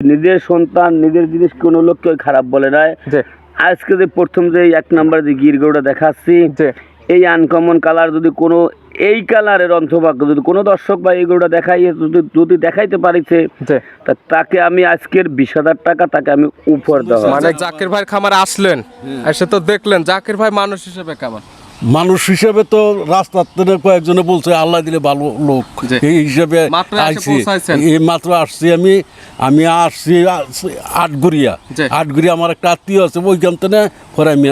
নিজের সন্তান নিজের জিনিস কোনো লোককে খারাপ বলে না জি। আজকে যে প্রথম যে এই এক নাম্বার যে গির গরুটা দেখাচ্ছি এই আনকমন কালার যদি কোনো এই কালারের অন্তভাগ্য যদি কোনো দর্শক বা এই গরুটা দেখাই যদি যদি দেখাইতে পারিছে তা তাকে আমি আজকের বিশ হাজার টাকা তাকে আমি উপহার দেওয়া। মানে জাকির ভাই খামার আসলেন এসে তো দেখলেন জাকির ভাই মানুষ হিসেবে কেমন? মানুষ হিসেবে তো রাস্তার কয়েকজনে বলছে আল্লাহ দিলে ভালো লোক। এই হিসেবে আইছি। এই মাত্র আসছি আমি আমি আসছি আটগুড়িয়া। আটগুড়িয়া আমার একটা আত্মীয় আছে ওইখান থেকে পরে আমি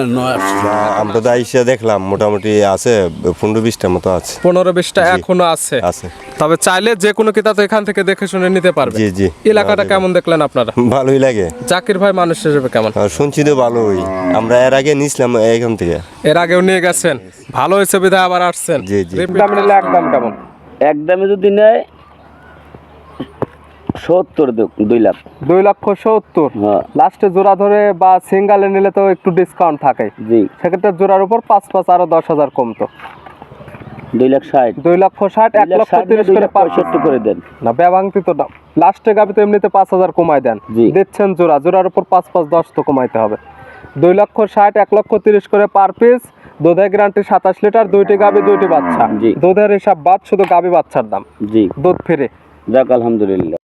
আমরা তো আইসা দেখলাম মোটামুটি আছে পনেরো বিশটা মতো আছে। পনেরো বিশটা এখনও আছে। আছে। তবে চাইলে যে কোনো কিতাব এখান থেকে দেখে শুনে নিতে পারবে। জি, জি। এলাকাটা কেমন দেখলেন আপনারা? ভালোই লাগে। জাকির ভাই মানুষ হিসেবে কেমন? শুনছি তো ভালোই। আমরা এর আগে নিছিলাম এখান থেকে। এর আগেও নিয়ে গেছেন। ভালো হয়েছে বিধায় আবার আসছেন। জি, জি। দাম নিলে একদম কেমন? একদমে যদি নেয় সত্তর দুই লাখ। দুই লক্ষ সত্তর। হ্যাঁ। লাস্টে জোড়া ধরে বা সিঙ্গালে নিলে তো একটু ডিসকাউন্ট থাকে। জি। সেক্ষেত্রে জোড়ার উপর পাঁচ পাঁচ আরও দশ হাজার কমতো। দুই লাখ ষাট। দুই লক্ষ ষাট এক লক্ষ তিরিশ করে পঁয়ষট্টি করে দেন। না ব্যবাংতি তো লাস্টে গাবি তো এমনিতে পাঁচ হাজার কমায় দেন। দিচ্ছেন জোড়া। জোড়ার উপর পাঁচ পাঁচ দশ তো কমাইতে হবে। দুই লক্ষ ষাট এক লক্ষ তিরিশ করে পার পিস। দুধের গ্যারান্টি সাতাশ লিটার দুইটি গাবি দুইটি বাচ্চা। দুধের হিসাব বাদ শুধু গাবি বাচ্চার দাম। জি। দুধ ফিরে। যাক আলহামদুলিল্লাহ।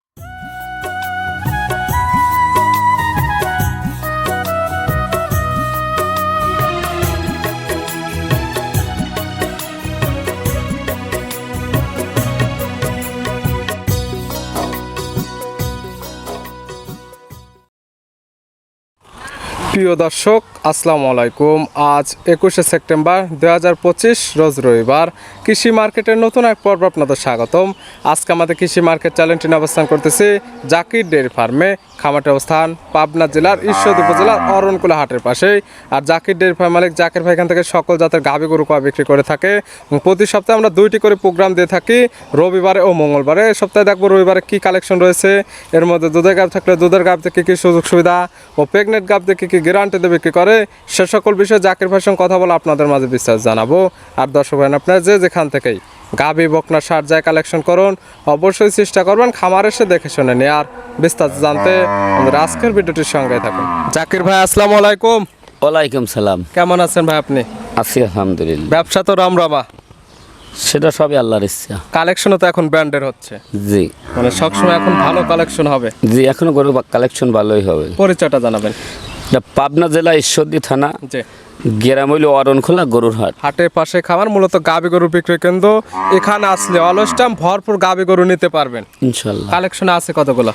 প্রিয় দর্শক, আসসালামু আলাইকুম। আজ একুশে সেপ্টেম্বর দু হাজার পঁচিশ, রোজ রবিবার। কৃষি মার্কেটের নতুন এক পর্ব আপনাদের স্বাগতম। আজকে আমাদের কৃষি মার্কেট চ্যালেঞ্জটি অবস্থান করতেছি জাকির ডেয়ারি ফার্মে। খামাটের অবস্থান পাবনা জেলার ঈশ্বর উপজেলার অরণকুলা হাটের পাশেই। আর জাকির ডেয়ারি ফার্ম মালিক জাকির ভাই এখান থেকে সকল জাতের গাভী গরু কয়া বিক্রি করে থাকে। প্রতি সপ্তাহে আমরা দুইটি করে প্রোগ্রাম দিয়ে থাকি, রবিবারে ও মঙ্গলবারে। এই সপ্তাহে দেখব রবিবারে কী কালেকশন রয়েছে। এর মধ্যে দুধের গাভ থাকলে দুধের গাভ থেকে কী সুযোগ সুবিধা ও প্রেগনেন্ট গাভ থেকে কী গ্যারান্টি দেবে বিক্রি করে? সে সকল বিষয়ে জাকির ভাইয়ের সঙ্গে কথা বলে আপনাদের মাঝে বিস্তার জানাব। আর দর্শক ভাই আপনারা যে যেখান থেকেই গাভী বকনা সার যায় কালেকশন করুন অবশ্যই চেষ্টা করবেন খামার এসে দেখে শুনে নিয়ে আর বিস্তারিত জানতে আমাদের আজকের ভিডিওটির সঙ্গে থাকুন। জাকির ভাই আসসালামু আলাইকুম। ওয়ালাইকুম সালাম। কেমন আছেন ভাই আপনি? আছি আলহামদুলিল্লাহ। ব্যবসা তো রমরমা সেটা সবই আল্লাহর ইচ্ছা। কালেকশনও তো এখন ব্র্যান্ডের হচ্ছে। জি। মানে সবসময় এখন ভালো কালেকশন হবে। জি এখনও গরু কালেকশন ভালোই হবে। পরিচয়টা জানাবেন। পাবনা জেলা ঈশ্বরদী থানা গেরাম হইল অরণখোলা গরুর হাট হাটের পাশে খামার মূলত গাবি গরু বিক্রি কেন্দ্র। এখানে আসলে অলস্টাম ভরপুর গাবি গরু নিতে পারবেন। ইনশাল্লাহ। কালেকশন আছে কতগুলো?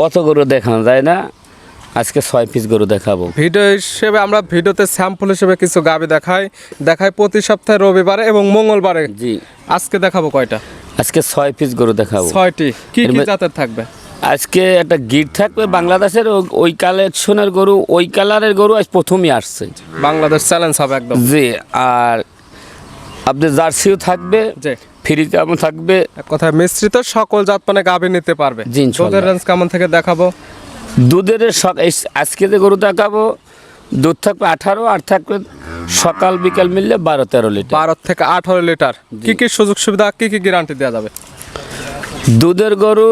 কত গরু দেখানো যায় না আজকে ছয় পিস গরু দেখাবো। ভিডিও হিসেবে আমরা ভিডিওতে স্যাম্পল হিসেবে কিছু গাবি দেখাই। দেখাই প্রতি সপ্তাহে রবিবারে এবং মঙ্গলবারে। জি। আজকে দেখাবো কয়টা? আজকে ছয় পিস গরু দেখাবো। ছয়টি। কি কি জাতের থাকবে? আজকে একটা গিট থাকবে বাংলাদেশের ওই কালেকশনের গরু ওই কালারের গরু আজ প্রথমই আসছে। বাংলাদেশ চ্যালেঞ্জ হবে একদম। জি আর আপনার জার্সিও থাকবে যে ফ্রি কেমন থাকবে। এক কথায় মিশ্রিত সকল জাত মানে গাবি নিতে পারবে। জি। দুধের রেঞ্জ কেমন থেকে দেখাবো? দুধের আজকে যে গরু দেখাবো দুধ থাকবে আঠারো আর থাকবে সকাল বিকাল মিললে বারো তেরো লিটার। বারো থেকে আঠারো লিটার। কি কি সুযোগ সুবিধা কি কি গ্যারান্টি দেওয়া যাবে? দুধের গরু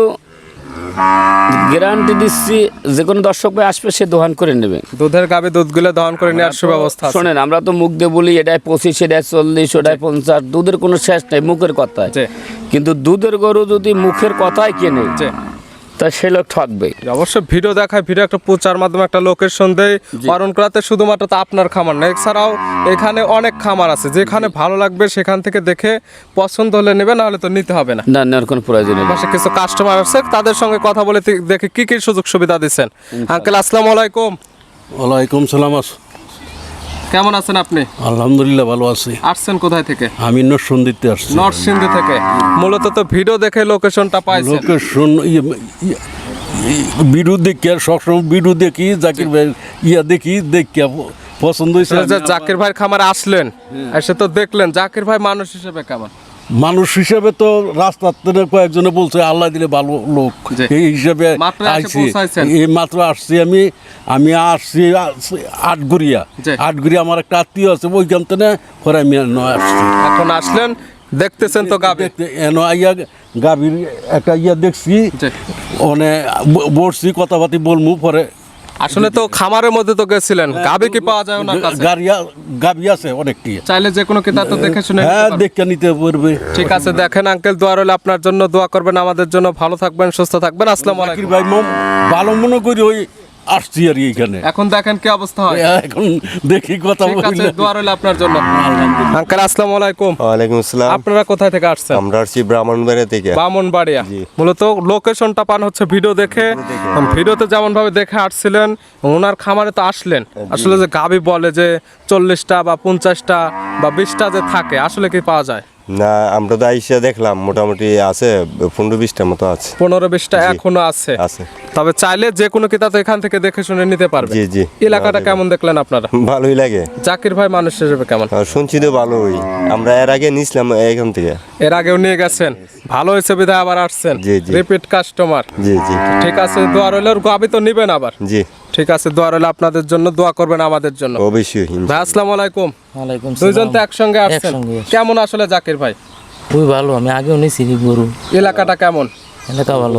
গ্যারান্টি দিচ্ছি যে কোনো দর্শক ভাই আসবে সে দোহান করে নেবে। দুধের গাবে দুধগুলো দোহান করে নেওয়ার সুব্যবস্থা আছে। শোনেন আমরা তো মুখ দিয়ে বলি এটাই পঁচিশ এটাই চল্লিশ ওটাই পঞ্চাশ দুধের কোনো শেষ নেই মুখের কথায়। জি। কিন্তু দুধের গরু যদি মুখের কথায় কেনে তা সে লোক ঠকবে অবশ্য ভিডিও দেখায় ভিডিও একটা প্রচার মাধ্যমে একটা লোকেশন দেয় পালন করাতে শুধুমাত্র তো আপনার খামার না এছাড়াও এখানে অনেক খামার আছে যেখানে ভালো লাগবে সেখান থেকে দেখে পছন্দ হলে নেবে না হলে তো নিতে হবে না। না নেওয়ার কোনো প্রয়োজন নেই। পাশে কিছু কাস্টমার আছে তাদের সঙ্গে কথা বলে দেখে কি কি সুযোগ সুবিধা দিচ্ছেন আঙ্কেল আসসালামু আলাইকুম। ওয়ালাইকুম সালাম আস কেমন আছেন আপনি? আলহামদুলিল্লাহ ভালো আছি। আসছেন কোথায় থেকে? আমি নরসন্দিতে আসছি। নরসিংদী থেকে। মূলত তো ভিডিও দেখে লোকেশনটা পাইছেন। লোকেশন বিরু দেখি আর সবসময় বিরু দেখি জাকির ভাই ইয়া দেখি দেখি পছন্দ হয়েছে জাকির ভাই খামার আসলেন এসে তো দেখলেন। জাকির ভাই মানুষ হিসেবে কেমন? মানুষ হিসেবে তো রাস্তার কয়েকজনে বলছে আল্লাহ দিলে ভালো লোক। এই হিসেবে আইছি। এই মাত্র আসছি আমি আমি আসছি আটগুড়িয়া। আটগুড়িয়া আমার একটা আত্মীয় আছে ওইখান থেকে পরে আমি আসছি। এখন আসলেন দেখতেছেন তো দেখতে এনো আইয়া গাভীর একটা ইয়া দেখছি। মানে বসছি কথাবার্তি বলমু পরে আসলে তো খামারের মধ্যে তো গেছিলেন। গাবি কি পাওয়া যায় না গাড়িয়া গাবি আছে অনেকটি চাইলে যে কোনো কিতা তো দেখে শুনে হ্যাঁ। দেখে নিতে পারবে। ঠিক আছে দেখেন আঙ্কেল দোয়া রইল আপনার জন্য দোয়া করবেন আমাদের জন্য। ভালো থাকবেন সুস্থ থাকবেন। আসসালামু আলাইকুম। ভাই মম ভালো মনে করি ওই আসছি আর কি এখানে। দেখেন কি অবস্থা হয়। এখন দেখি কথা বলি দোয়া রইলে আপনার জন্য। আঙ্কেল আসসালামু আলাইকুম। ওয়ালাইকুম আসসালাম। আপনারা কোথায় থেকে আসছেন? আমরা আসছি ব্রাহ্মণবাড়িয়া থেকে। বামনবাড়িয়া জি। মূলত লোকেশনটা পান হচ্ছে ভিডিও দেখে। ভিডিওতে যেমন ভাবে দেখে আসছিলেন ওনার খামারে তো আসলেন। আসলে যে গাবি বলে যে চল্লিশটা বা পঞ্চাশটা বা বিশটা যে থাকে আসলে কি পাওয়া যায়? না আমরা তো আইসা দেখলাম মোটামুটি আছে পনেরো বিশটার মতো আছে। পনেরো বিশটা এখনও আছে। আছে। তবে চাইলে যে কোনো কিতাব এখান থেকে দেখে শুনে নিতে পারবে। জি জি। এলাকাটা কেমন দেখলেন আপনারা? ভালোই লাগে। জাকির ভাই মানুষ হিসেবে কেমন? শুনছি তো ভালোই। আমরা এর আগে নিছিলাম এখান থেকে। এর আগেও নিয়ে গেছেন। ভালো হয়েছে বিধায় আবার আসছেন। জি, জি। রিপিট কাস্টমার জি জি। ঠিক আছে দোয়া রইলে গাবি তো নিবেন আবার। জি। ঠিক আছে দোয়া রইল আপনাদের জন্য দোয়া করবেন আমাদের জন্য। অবশ্যই ভাই আসসালামু আলাইকুম। ওয়ালাইকুম দুইজন তো একসঙ্গে আসছেন। কেমন আসলে জাকির ভাই? খুবই ভালো আমি আগেও নিয়েছি গরু। এলাকাটা কেমন? এলাকা ভালো।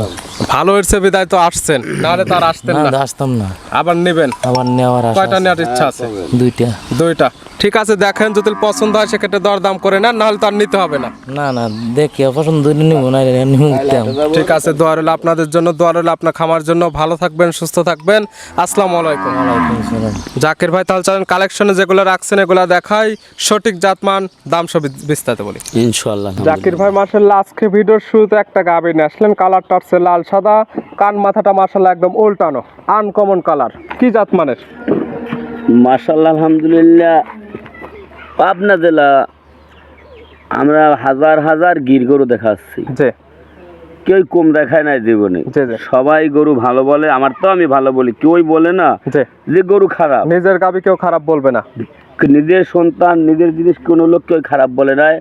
ভালো হয়েছে বিদায় তো আসছেন। নাহলে তো আর আসতেন না না। আসতাম না। আবার নেবেন। আবার নেওয়ার আশা কয়টা নেওয়ার ইচ্ছা আছে? দুইটা। দুইটা। ঠিক আছে দেখেন যদি পছন্দ হয় সেক্ষেত্রে দরদাম করে নেন নাহলে তো আর নিতে হবে না। না না দেখি পছন্দ নিব না। ঠিক আছে দোয়া রইল আপনাদের জন্য দোয়া রইল আপনার খামার জন্য। ভালো থাকবেন সুস্থ থাকবেন। আসসালামু আলাইকুম। জাকির ভাই তাহলে চলেন কালেকশনে যেগুলো রাখছেন এগুলো দেখাই। সঠিক জাতমান দাম সব বিস্তারিত বলি। ইনশাল্লাহ জাকির ভাই মার্শাল্লাহ আজকে ভিডিওর শুরুতে একটা গাবি নিয়ে আসলেন কালারটা হচ্ছে লাল সাদা কান মাথাটা মার্শাল্লাহ একদম উল্টানো আনকমন কালার কি জাত মানের? মাশাল্লাহ আলহামদুলিল্লাহ। পাবনা জেলা আমরা হাজার হাজার গির গরু দেখাচ্ছি। কেউ কম দেখায় নাই জীবনে। সবাই গরু ভালো বলে আমার তো আমি ভালো বলি কেউই বলে না যে গরু খারাপ। নিজের গাবি কেউ খারাপ বলবে না। নিজের সন্তান নিজের জিনিস কোনো লোক কেউ খারাপ বলে নাই।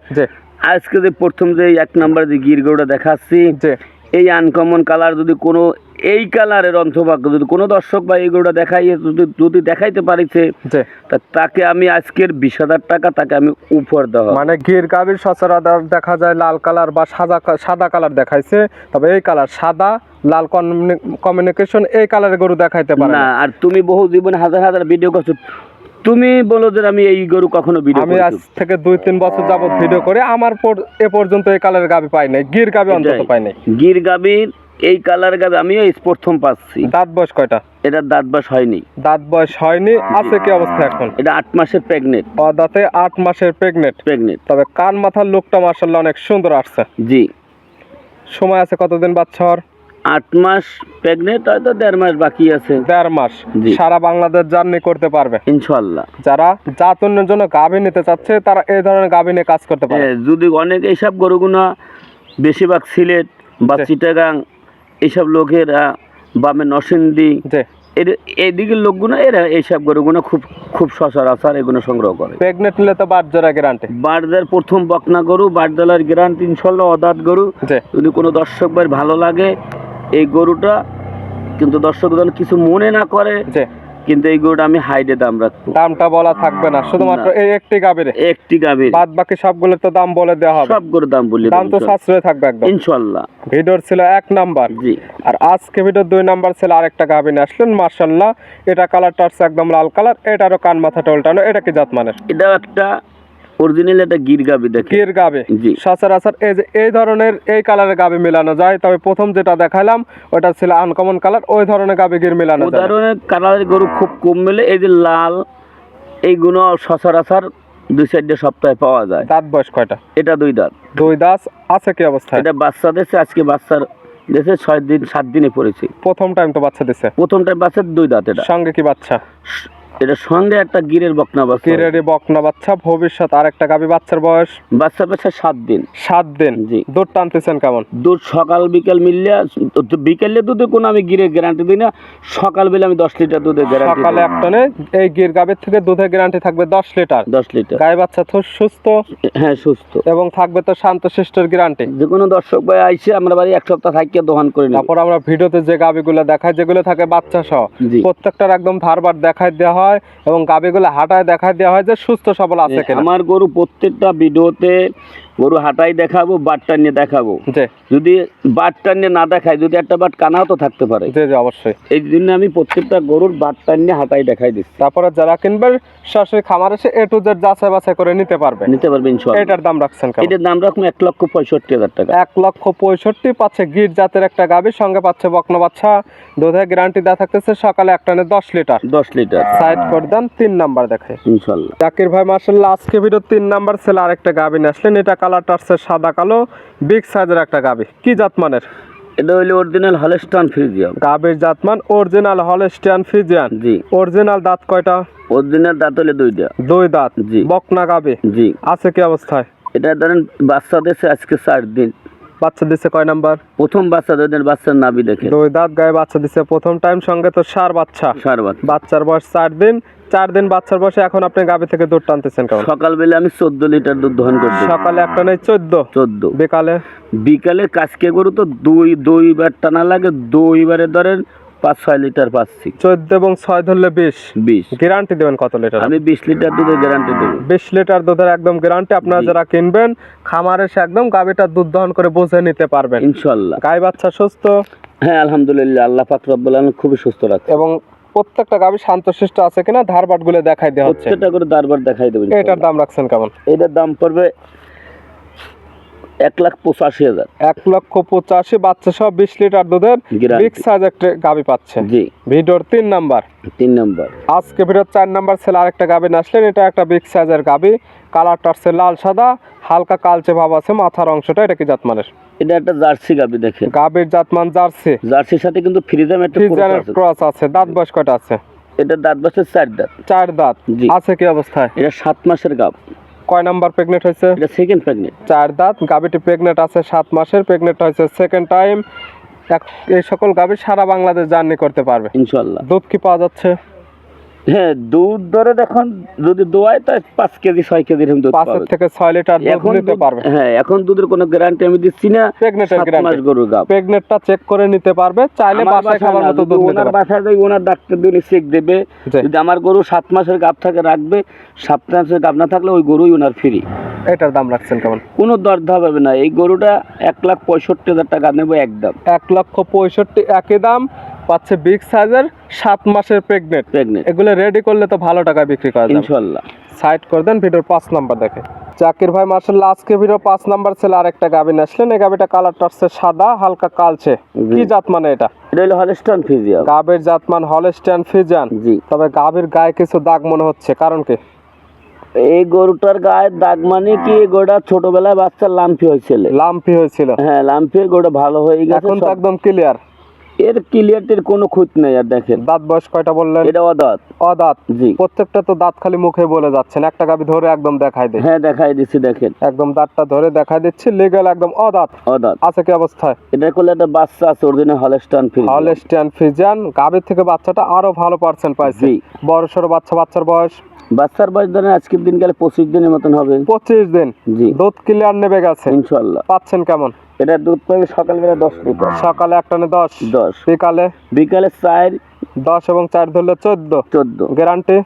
আজকে যে প্রথম যে এক নাম্বার যে গির গরুটা দেখাচ্ছি এই আনকমন কালার যদি কোনো এই কালারের অন্তভাগ্য যদি কোনো দর্শক বা এই গরুটা দেখাই যদি যদি দেখাইতে পারিছে তা তাকে আমি আজকের বিশ হাজার টাকা তাকে আমি উপহার দেওয়া মানে গির গাবির সচরাচর দেখা যায় লাল কালার বা সাদা সাদা কালার দেখাইছে তবে এই কালার সাদা লাল কমিউনিকেশন এই কালারের গরু দেখাইতে পারে না। না আর তুমি বহু জীবনে হাজার হাজার ভিডিও করছ তুমি বলো যে আমি এই গরু কখনো ভিডিও আমি আজ থেকে দুই তিন বছর যাবত ভিডিও করে আমার পর- এ পর্যন্ত এই কালারের গাবি পাই নাই। গির গাবি অন্তত পাই নাই। গির গাবির এই কালার গাবি আমি এই প্রথম পাচ্ছি। দাঁত বয়স কয়টা? এটা দাঁত বয়স হয়নি। দাঁত বয়স হয়নি আছে কি অবস্থা এখন? এটা আট মাসের প্রেগনেন্ট ও দাঁতে আট মাসের প্রেগনেন্ট প্রেগনেন্ট তবে কান মাথার লোকটা মার্শাল্লাহ অনেক সুন্দর আসছে। জি। সময় আছে কতদিন বাচ্চা হওয়ার? আট মাস প্রেগনেন্ট হয়তো দেড় মাস বাকি আছে। দেড় মাস। সারা বাংলাদেশ জার্নি করতে পারবে। ইনশাল্লাহ যারা জাতনের জন্য গাভী নিতে চাচ্ছে তারা এই ধরনের গাভী নিয়ে কাজ করতে পারে যদি অনেক এইসব গরুগুনা বেশিরভাগ সিলেট বা চিটাগাং এইসব লোকেরা বামে নরসিংদী এর এইদিকের লোকগুলো এরা এইসব গরুগুলো খুব খুব সচরাচর এগুলো সংগ্রহ করে। প্রেগনেন্ট নিলে তো বাদ জোড়া গ্যারান্টি বারদার প্রথম বকনা গরু বারদালার গ্যারান্টি ইনশাল্লাহ অদাত গরু। যদি কোনো দর্শক ভালো লাগে এই গরুটা কিন্তু দর্শক যেন কিছু মনে না করে কিন্তু এই গরুটা আমি হাইডে দাম রাখব। দামটা বলা থাকবে না শুধুমাত্র এই একটি গাভীর। একটি গাভীর। বাদ বাকি সবগুলোর তো দাম বলে দেওয়া হবে। সব গরুর দাম বলি দাম তো সাশ্রয় থাকবে একদম। ইনশাল্লাহ। ভিডিওর ছিল এক নাম্বার। জি। আর আজকে ভিডিওর দুই নাম্বার ছিল আরেকটা গাভী নিয়ে আসলেন মার্শাল্লাহ এটা কালারটা একদম লাল কালার এটারও কান মাথাটা উল্টানো এটা কি জাত মানের? এটাও একটা অরিজিনাল একটা গির গাভী দেখে কির গাবে। সচরাচর এই যে এই ধরনের এই কালারের গাবে মেলানো যায়। তবে প্রথম যেটা দেখালাম ওটা ছিল আনকমন কালার ওই ধরনের গাবে গির মেলানো যায়। উদাহরণের কালারের গরু খুব কম মেলে এই যে লাল এইগুলো সচরাচর দুই চারটে সপ্তাহে পাওয়া যায়। দাঁত বয়স কয়টা? এটা দুই দাঁত। দুই দাস আছে কি অবস্থায় এটা বাচ্চা দেশে আজকে বাচ্চার দেশে ছয় দিন সাত দিনে পড়েছে। প্রথম টাইম তো বাচ্চা দিছে? প্রথমটায় বাচ্চার দুই দাঁত এটা। সঙ্গে কি বাচ্চা? এটা সঙ্গে একটা গিরের বকনা বাচ্চা। কিরেরি বকনা বাচ্চা ভবিষ্যৎ আরেকটা গাবি বাচ্চার বয়স? বাচ্চা বাচ্চা সাত দিন। সাত দিন? জি। দুধ টানতেছেন কেমন? দুধ সকাল বিকাল মিললে বিকেলে দুধে কোনো আমি গিরে গ্যারান্টি দিই না। সকাল বেলা আমি দশ লিটার দুধের গ্যারান্টি সকালে এক টনে এই গির গাবের থেকে দুধের গ্যারান্টি থাকবে দশ লিটার। দশ লিটার। গায়ে বাচ্চা তো সুস্থ। হ্যাঁ সুস্থ। এবং থাকবে তো শান্ত শিষ্টর গ্যারান্টি যে কোনো দর্শক ভাই আইসে আমরা বাড়ি এক সপ্তাহ থাকিয়ে দোকান করে তারপর আমরা ভিডিওতে যে গাবিগুলো দেখাই যেগুলো থাকে বাচ্চা সহ প্রত্যেকটার একদম ধারবার দেখাই দেওয়া হয়। এবং গাবিগুলো হাঁটায় দেখা দেওয়া হয় যে সুস্থ সবল আছে কিনা। আমার গরু প্রত্যেকটা ভিডিওতে গরু হাঁটাই দেখাবো বাটটা নিয়ে দেখাবো। যদি বাটটা নিয়ে না দেখায় যদি একটা বাট কানাও তো থাকতে পারে। অবশ্যই। এই জন্য আমি প্রত্যেকটা গরুর বাটটা নিয়ে হাঁটাই দেখাই দিচ্ছি। তারপরে যারা কিনবেন সরাসরি খামার এসে এ টু জেড যাচাই বাছাই করে নিতে পারবে। নিতে পারবে ইনশাল্লাহ। এটার দাম রাখছেন এটার দাম রাখুন এক লক্ষ পঁয়ষট্টি হাজার টাকা। এক লক্ষ পঁয়ষট্টি পাচ্ছে গির জাতের একটা গাভী সঙ্গে পাচ্ছে বকনা বাচ্চা। দুধের গ্যারান্টি দেওয়া থাকতেছে সকালে এক টানে দশ লিটার। দশ লিটার। সাইড করে দেন তিন নাম্বার দেখে। ইনশাল্লাহ। জাকির ভাই মার্শাল্লাহ আজকে ভিডিও তিন নাম্বার ছেলে আরেকটা গাভী নিয়ে আসলেন এটা কালারটা আসছে সাদা কালো বিগ সাইজের একটা গাবি। কি জাতমানের? এটা হইল অরিজিনাল হলেস্টান ফ্রিজিয়াম গাবের জাতমান অরিজিনাল হলেস্টান ফ্রিজিয়ান জি। অরিজিনাল দাঁত কয়টা? অরিজিনাল দাঁত হলে দুইটা। দুই দাঁত। জি। বকনা গাবে। জি। আছে কি অবস্থায়? এটা ধরেন বাচ্চা দেশে আজকে চার দিন। বাচ্চা দিছে কয় নাম্বার? প্রথম বাচ্চা দুদিন বাচ্চার নাভি দেখে। দুই দাঁত গায়ে বাচ্চা দিছে। প্রথম টাইম সঙ্গে তো সার বাচ্চা। সার বাচ্চা। বাচ্চার বয়স চার দিন। চার দিন বাচ্চার বয়সে এখন আপনি গাভী থেকে দুধ টানতেছেন কেমন? সকালবেলা আমি চোদ্দ লিটার দুধ দহন করছি। সকালে একটা নেই চোদ্দ? চোদ্দ। বিকালে? বিকালে কাজকে গরু তো দুই দুইবার টানা লাগে দুইবারে ধরেন পাঁচ ছয় লিটার পাচ্ছি। চোদ্দ এবং ছয় ধরলে বিশ। বিশ। গ্যারান্টি দেবেন কত লিটার? আমি বিশ লিটার দুধের গ্যারান্টি দেবো। বিশ লিটার দুধের একদম গ্যারান্টি আপনারা যারা কিনবেন খামারে একদম দুধ দহন করে বুঝে নিতে পারবেন। ইনশাল্লাহ গাই বাচ্চা সুস্থ। হ্যাঁ আলহামদুলিল্লাহ আল্লাহ পাক রব্বুল আলামিন খুবই সুস্থ রাখছে। এবং প্রত্যেকটা গাভী শান্তশিষ্ট আছে কিনা ধারবাটগুলো দেখাই দেওয়া হচ্ছে। প্রত্যেকটা করে দারবার দেখাই দেবেন এটার দাম রাখছেন কেমন? এটার দাম পড়বে এক লাখ পঁচাশি হাজার। এক লক্ষ পঁচাশি বাচ্চা সহ বিশ লিটার দুধের। বিগ সাইজ একটা গাভী পাচ্ছে। জি। ভিডিওর তিন নাম্বার। তিন নম্বর। আজকে ভিডিওর চার নাম্বার ছেলে আরেকটা নিয়ে আসলেন। এটা একটা বিগ সাইজের গাভী। কালারটা আসছে লাল সাদা হালকা কালচে ভাব আছে মাথার অংশটা এটা কি জাতমানের? এটা একটা জার্সি গাবি দেখেন। গাভীর জাতমান জার্সি। জার্সির সাথে কিন্তু ফ্রিজাম একটা আছে। ক্রস আছে। দাঁত বয়স কয়টা আছে? এটা দাঁত বছর চার দাঁত। চার দাঁত। আছে কি অবস্থায়? এটা সাত মাসের গাব কয় নাম্বার প্রেগনেন্ট হয়েছে? এটা সেকেন্ড প্রেগনেন্ট চার দাঁত গাভীটি প্রেগনেন্ট আছে সাত মাসের প্রেগনেন্ট হয়েছে সেকেন্ড টাইম এই সকল গাভী সারা বাংলাদেশ জার্নি করতে পারবে। ইনশাল্লাহ দুধ কি পাওয়া যাচ্ছে? হ্যাঁ দুধ ধরে এখন যদি দোয়ায় পাঁচ কেজি ছয় কেজি এরকম দুধ পাবে থেকে ছয় লিটার এখন নিতে পারবে। হ্যাঁ এখন দুধের কোনো গ্যারান্টি আমি দিচ্ছি না। গ্যারান্টি গরুর গাব। চেক করে নিতে পারবে চাইলে আমার বাসায় বাসায় খাবার মতো দুধ ওনার বাসায় যাই ওনার ডাক্তার দিয়ে চেক দেবে। যদি আমার গরু সাত মাসের গাব থাকে রাখবে। সাত মাসের গাব না থাকলে ওই গরুই ওনার ফ্রি এটার দাম রাখছেন কেমন? কোনো দরদাম হবে না। এই গরুটা এক লাখ পঁয়ষট্টি হাজার টাকা নেব একদম এক লক্ষ পঁয়ষট্টি একই দাম। পাচ্ছে বিগ সাইজের সাত মাসের প্রেগনেন্ট প্রেগনেন্ট এগুলো রেডি করলে তো ভালো টাকায় বিক্রি করা যাবে। ইনশাল্লাহ। সাইড করে দেন ভিডিওর পাঁচ নাম্বার দেখে। জাকির ভাই মার্শাল্লাহ আজকে ভিডিও পাঁচ নাম্বার ছেলে আরেকটা গাভী নিয়ে আসলেন। এই গাভীটা কালারটা হচ্ছে সাদা হালকা কালচে। কি জাত মানে এটা? এটা হলো হলেস্টন ফিজিয়াম গাভীর জাতমান হলস্টিয়ান ফিজান জি। তবে গাভীর গায়ে কিছু দাগ মনে হচ্ছে কারণ কি? এই গরুটার গায়ে দাগ মানে কি? গরুটা ছোটবেলায় বাচ্চা লাম্পি হয়েছিল। লাম্পি হয়েছিল। হ্যাঁ লাম্পি গরুটা ভালো হয়ে গেছে এখন তো একদম ক্লিয়ার এর ক্লিয়ারটির কোনো খুঁত নেই আর দেখেন। দাঁত বয়স কয়টা বললেন? এটা অদাত। অদাঁত। জি। প্রত্যেকটা তো দাঁত খালি মুখে বলে যাচ্ছেন। একটা গাভী ধরে একদম দেখাই দেয় হ্যাঁ দেখাই দিচ্ছি দেখেন। একদম দাঁতটা ধরে দেখাই দিচ্ছি লিগেল একদম অদাঁত। অদাত। আছে কি অবস্থায়? এটা করলে একটা বাচ্চা আছে original Holstein Friesian Holstein Friesian গাভীর থেকে বাচ্চাটা আরও ভালো পার্সেন্ট পাইছে। বড় সড়ো বাচ্চা বাচ্চার বয়স? বাচ্চার বয়স ধরেন আজকের দিন গেলে পঁচিশ দিনের মতন হবে। পঁচিশ দিন? জি। দুধ ক্লিয়ার নেবে গেছে। ইনশাল্লাহ পাচ্ছেন কেমন? এটা দুধ পাবে সকালবেলা দশ লিটার। সকালে একটানে দশ দশ। বিকালে? বিকালে চার দশ এবং চার ধরলে চোদ্দ। চোদ্দ। গ্যারান্টি?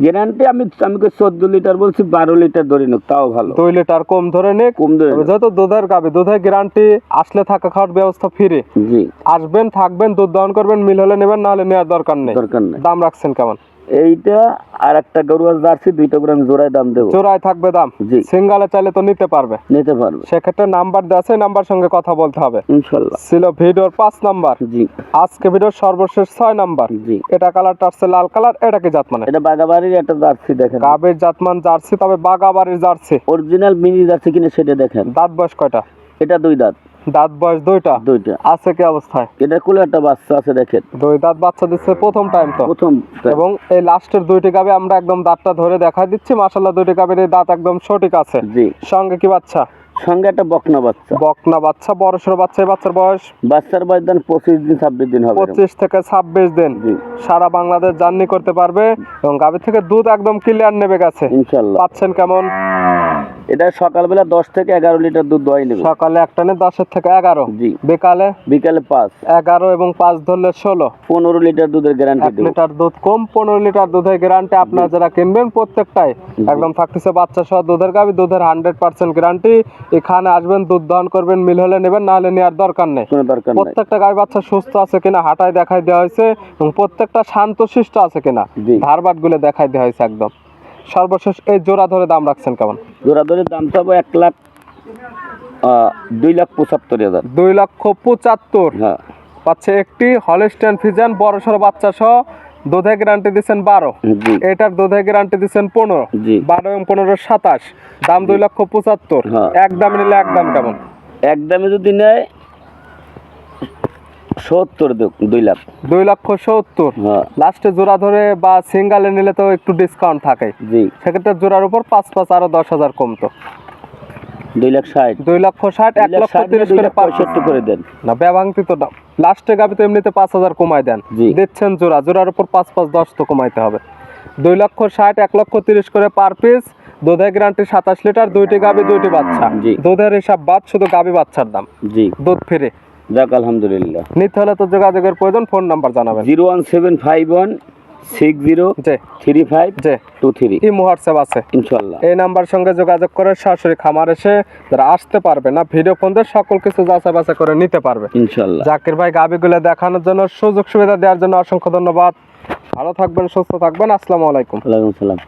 গ্যারান্টি আমি আমি চোদ্দ লিটার বলছি বারো লিটার ধরে নোক তাও ভালো। দুই লিটার কম ধরে নিক। কম ধরে। যেহেতু দুধের গাবে দুধের গ্যারান্টি আসলে থাকা খাওয়ার ব্যবস্থা ফ্রি। জি। আসবেন থাকবেন দুধ দহন করবেন মিল হলে নেবেন নাহলে নেওয়ার দরকার নেই। দরকার নেই। দাম রাখছেন কেমন? এইটা আর একটা গরু আছে জার্সি দুইটা করে আমি জোড়ায় দাম দেবো। চোরাই থাকবে দাম? জি। সিঙ্গালে চাইলে তো নিতে পারবে। নিতে পারবে। সেক্ষেত্রে নাম্বার দেওয়া আছে নাম্বার সঙ্গে কথা বলতে হবে। ইনশাল্লাহ। ছিল ভিডিওর পাঁচ নাম্বার। জি। আজকে ভিডিওর সর্বশেষ ছয় নাম্বার। জি। এটা কালারটা আসছে লাল কালার এটা কি জাত মানে এটা বাগাবাড়ির একটা জার্সি দেখেন। গাবের জাতমান জার্সি তবে বাগাবাড়ির জার্সি। অরিজিনাল মিনি জার্সি কিনে সেটা দেখেন। দাঁত বয়স কয়টা? এটা দুই দাঁত। দাঁত বয়স দুইটা? দুইটা। আছে কি অবস্থায়? এটা কুলে একটা বাচ্চা আছে দেখেন। দুই দাঁত বাচ্চা দিচ্ছে প্রথম টাইম তো। প্রথম এবং এই লাস্টের দুইটি গাবে আমরা একদম দাঁতটা ধরে দেখা দিচ্ছি। মাসাল্লাহ দুইটি গাবের এই দাঁত একদম সঠিক আছে। জি। সঙ্গে কি বাচ্চা? সঙ্গে একটা বকনা বাচ্চা। বকনা বাচ্চা বড় সড়ো বাচ্চা এই বাচ্চার বয়স? বাচ্চার বয়স দেন পঁচিশ দিন ছাব্বিশ দিন হবে পঁচিশ থেকে ছাব্বিশ দিন। সারা বাংলাদেশ জার্নি করতে পারবে এবং গাভীর থেকে দুধ একদম ক্লিয়ার নেবে গেছে। ইনশাল্লাহ। পাচ্ছেন কেমন? এটা সকালবেলা দশ থেকে এগারো লিটার দুধ দোয়াই নেবে। সকালে একটানে দশের থেকে এগারো। জি। বিকালে? বিকালে পাঁচ। এগারো এবং পাঁচ ধরলে ষোলো। পনেরো লিটার দুধের গ্যারান্টি এক লিটার দুধ কম পনেরো লিটার দুধের গ্যারান্টি আপনারা যারা কিনবেন প্রত্যেকটাই। একদম থাকতেছে বাচ্চা সহ দুধের গাবি দুধের হান্ড্রেড পার্সেন্ট গ্যারান্টি এখানে আসবেন দুধ দহন করবেন মিল হলে নেবেন না হলে নেওয়ার দরকার নেই। কোনো দরকার নাই। প্রত্যেকটা গাই বাচ্চা সুস্থ আছে কিনা হাঁটায় দেখাই দেওয়া হয়েছে এবং প্রত্যেকটা শান্তশিষ্ট আছে কিনা জি। ধারবাটগুলো দেখাই দেওয়া হয়েছে একদম। সর্বশেষ এই জোড়া ধরে দাম রাখছেন কেমন? জোড়া ধরে দাম তো এক লাখ আহ, দুই লাখ পঁচাত্তর হাজার। দুই লক্ষ পঁচাত্তর। হ্যাঁ। পাচ্ছে একটি হলিস্টেন ফিজান বড় সড়ো বাচ্চা সহ দুধে গ্যারান্টি দিচ্ছেন বারো। এটার দুধে গ্যারান্টি দিচ্ছেন পনেরো। বারো এবং পনেরো সাতাশ। দাম দুই লক্ষ পঁচাত্তর। হ্যাঁ। এক দাম নিলে এক দাম কেমন? এক দামে যদি নেয় সত্তর দুই লাখ। দুই লক্ষ সত্তর। হ্যাঁ। লাস্টে জোড়া ধরে বা সিঙ্গালে নিলে তো একটু ডিসকাউন্ট থাকে। জি। সেক্ষেত্রে জোড়ার উপর পাঁচ পাঁচ আরও দশ হাজার কমতো। দুই লাখ ষাট। দুই লক্ষ ষাট এক লক্ষ তিরিশ করে পঁয়ষট্টি করে দেন। না ব্যবাংতি তো না লাস্টে গাবি তো এমনিতে পাঁচ হাজার কমায় দেন। দিচ্ছেন জোড়া জোড়ার উপর পাঁচ পাঁচ দশ তো কমাইতে হবে। দুই লক্ষ ষাট এক লক্ষ তিরিশ করে পার পিস দুধের গ্যারান্টি সাতাশ লিটার দুইটি গাবি দুইটি বাচ্চা। দুধের হিসাব বাদ শুধু গাবি বাচ্চার দাম। জি। দুধ ফিরে যাক আলহামদুলিল্লাহ। নিতে হলে তো যোগাযোগের প্রয়োজন ফোন নাম্বার জানাবেন। Zero one seven five one এই সঙ্গে যোগাযোগ করে সরাসরি খামার এসে আসতে পারবে না ভিডিও ফোন দিয়ে সকল কিছু করে নিতে পারবে জাকির ভাই গাবিগুলো দেখানোর জন্য সুযোগ সুবিধা দেওয়ার জন্য অসংখ্য ধন্যবাদ ভালো থাকবেন সুস্থ থাকবেন আসসালামু আলাইকুম সালাম